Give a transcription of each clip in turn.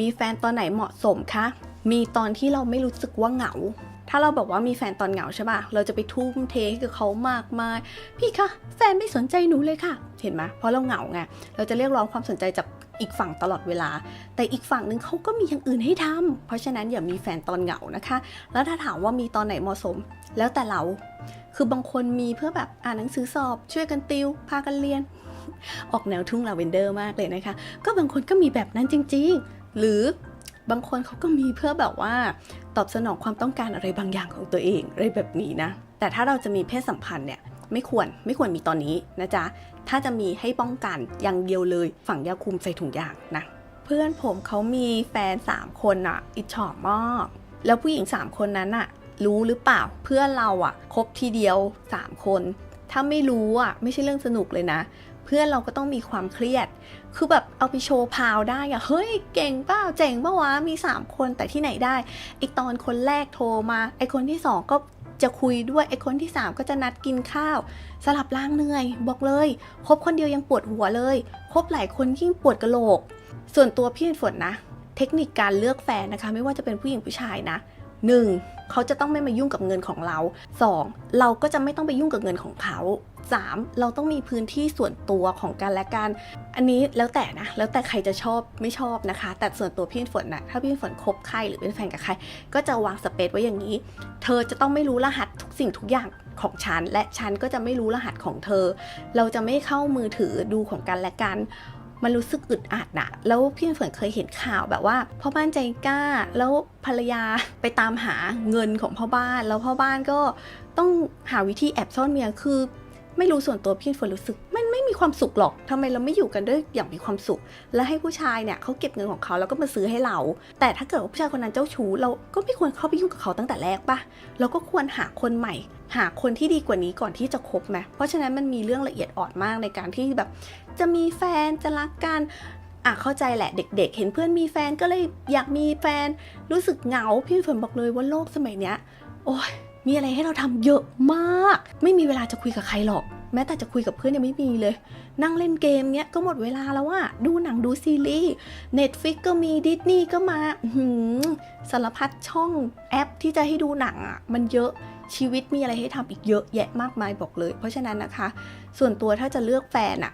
มีแฟนตอนไหนเหมาะสมคะ มีตอนที่เราไม่รู้สึกว่าเหงา ถ้าเราบอกว่ามีแฟนตอนเหงาใช่ป่ะ เราจะไปทุ่มเทให้กับเขามากมาย พี่คะ แฟนไม่สนใจหนูเลยค่ะ เห็นไหมเพราะเราเหงาไง เราจะเรียกร้องความสนใจจากอีกฝั่งตลอดเวลา แต่อีกฝั่งหนึ่งเขาก็มีอย่างอื่นให้ทำเพราะฉะนั้นอย่ามีแฟนตอนเหงานะคะ แล้วถ้าถามว่ามีตอนไหนเหมาะสม แล้วแต่เรา คือบางคนมีเพื่อแบบอ่านหนังสือสอบ ช่วยกันติว พากันเรียน ออกแนวทุ่งลาเวนเดอร์มากเลยนะคะ ก็บางคนก็มีแบบนั้นจริง ๆ หรือบางคนเขาก็มีเพื่อแบบว่าตอบสนองความต้องการอะไรบางอย่างของตัวเองอะไรแบบนี้นะ แต่ถ้าเราจะมีเพศสัมพันธ์เนี่ยไม่ควรไม่ควรมีตอนนี้นะจ๊ะ ถ้าจะมีให้ป้องกันอย่างเดียวเลย ฝังยาคุมใส่ถุงยางนะ เพื่อนผมเขามีแฟน 3 คนอะอิจฉามากแล้วผู้หญิง 3 คนนั้นอะรู้หรือเปล่าเพื่อนเราอะคบทีเดียว 3 คน ถ้าไม่รู้อะไม่ใช่เรื่องสนุกเลยนะ เพื่อนเราก็ต้องมีความเครียด คือแบบเอาไปโชว์พาวได้อะเฮ้ยเก่งเปล่าเจ๋งเปล่าวะมี 3 คนแต่ที่ไหนได้ไอตอนคนแรกโทรมา ไอคนที่ 2 ก็จะคุยด้วยไอคนที่ 3 ก็จะนัดกินข้าว สลับล่างเหนื่อย บอกเลยคบคนเดียวยังปวดหัวเลยคบหลายคนยิ่งปวดกระโหลก ส่วนตัวพี่ฝนนะ เทคนิคการเลือกแฟนนะคะ ไม่ว่าจะเป็นผู้หญิงผู้ชายนะ 1. เขาจะต้องไม่มายุ่งกับเงินของเรา 2. เราก็จะไม่ต้องไปยุ่งกับเงินของเขา 3. เราต้องมีพื้นที่ส่วนตัวของกันและกัน อันนี้แล้วแต่นะ แล้วแต่ใครจะชอบไม่ชอบนะคะ แต่ส่วนตัวพี่ฝนนะถ้าพี่ฝนคบใครหรือเป็นแฟนกับใคร ก็จะวางสเปซไว้อย่างนี้ เธอจะต้องไม่รู้รหัสทุกสิ่งทุกอย่างของฉัน และฉันก็จะไม่รู้รหัสของเธอ เราจะไม่เข้ามือถือดูของกันและกัน มันรู้สึกอึดอัดนะแล้วพี่ฝนเคยเห็นข่าวแบบว่าพ่อบ้านใจกล้า แล้วภรรยาไปตามหาเงินของพ่อบ้าน แล้วพ่อบ้านก็ต้องหาวิธีแอบซ่อนเมียคือ ไม่รู้ส่วนตัวพี่ฝนรู้สึก มันไม่มีความสุขหรอกทำไมเราไม่อยู่กันด้วยอย่างมีความสุข และให้ผู้ชายเนี่ยเขาเก็บเงินของเขาแล้วก็มาซื้อให้เรา แต่ถ้าเกิดว่าผู้ชายคนนั้นเจ้าชู้เราก็ไม่ควรเข้าไปยุ่งกับเขาตั้งแต่แรกปะเราก็ควรหาคนใหม่ หาคนที่ดีกว่านี้ก่อนที่จะคบไหมเพราะฉะนั้นมันมีเรื่องละเอียดอ่อนมากในการที่แบบ จะมีแฟนจะรักกันอะเข้าใจแหละเด็กๆเห็นเพื่อนมีแฟนก็เลยอยากมีแฟนรู้สึกเหงาพี่ฝนบอกเลยว่าโลกสมัยเนี้ยโอ้ย มีอะไรให้เราทำเยอะมาก ไม่มีเวลาจะคุยกับใครหรอก แม้แต่จะคุยกับเพื่อนยังไม่มีเลย นั่งเล่นเกมเนี้ยก็หมดเวลาแล้วอะดูหนังดูซีรีส์ Netflix ก็มีดิสนีย์ก็มาหือสารพัดช่องแอปที่จะให้ดูหนังอะมันเยอะชีวิตมีอะไรให้ทำอีกเยอะแยะมากมายบอกเลย เพราะฉะนั้นนะคะ ส่วนตัวถ้าจะเลือกแฟนอะ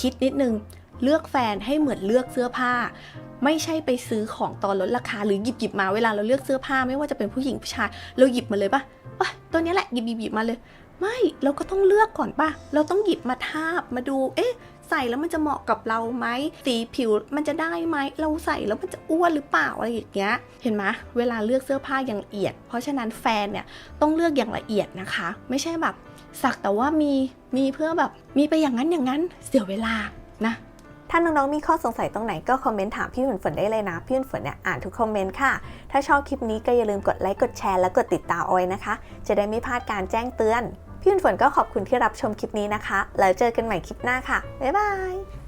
คิดนิดนึงเลือกแฟนให้เหมือนเลือกเสื้อผ้า ไม่ใช่ไปซื้อของตอนลดราคาหรือหยิบหยิบมาเวลาเราเลือกเสื้อผ้าไม่ว่าจะเป็นผู้หญิงผู้ชายเราหยิบมาเลยปะอะตัวนี้แหละหยิบหยิบหยิบมาเลย ไม่เราก็ต้องเลือกก่อนป่ะ เราต้องหยิบมาทาบมาดู เอ๊ะใส่แล้วมันจะเหมาะกับเราไหมสีผิวมันจะได้ไหมเราใส่แล้วมันจะอ้วนหรือเปล่าอะไรอย่างเงี้ย เห็นไหมเวลาเลือกเสื้อผ้าอย่างละเอียด เพราะฉะนั้นแฟนเนี่ยต้องเลือกอย่างละเอียดนะคะ ไม่ใช่แบบสักแต่ว่ามีมีเพื่อแบบมีไปอย่างนั้นอย่างนั้นเสียเวลานะ ถ้าน้องๆมีข้อสงสัยตรงไหนก็คอมเมนต์ถามพี่ฝนฝนได้เลยนะ พี่ฝนฝนเนี่ยอ่านทุกคอมเมนต์ค่ะ ถ้าชอบคลิปนี้ก็อย่าลืมกดไลค์กดแชร์และกดติดตามเอาไว้นะคะ จะได้ไม่พลาดการแจ้งเตือน พี่ฝนฝนก็ขอบคุณที่รับชมคลิปนี้นะคะ แล้วเจอกันใหม่คลิปหน้าค่ะบ๊ายบาย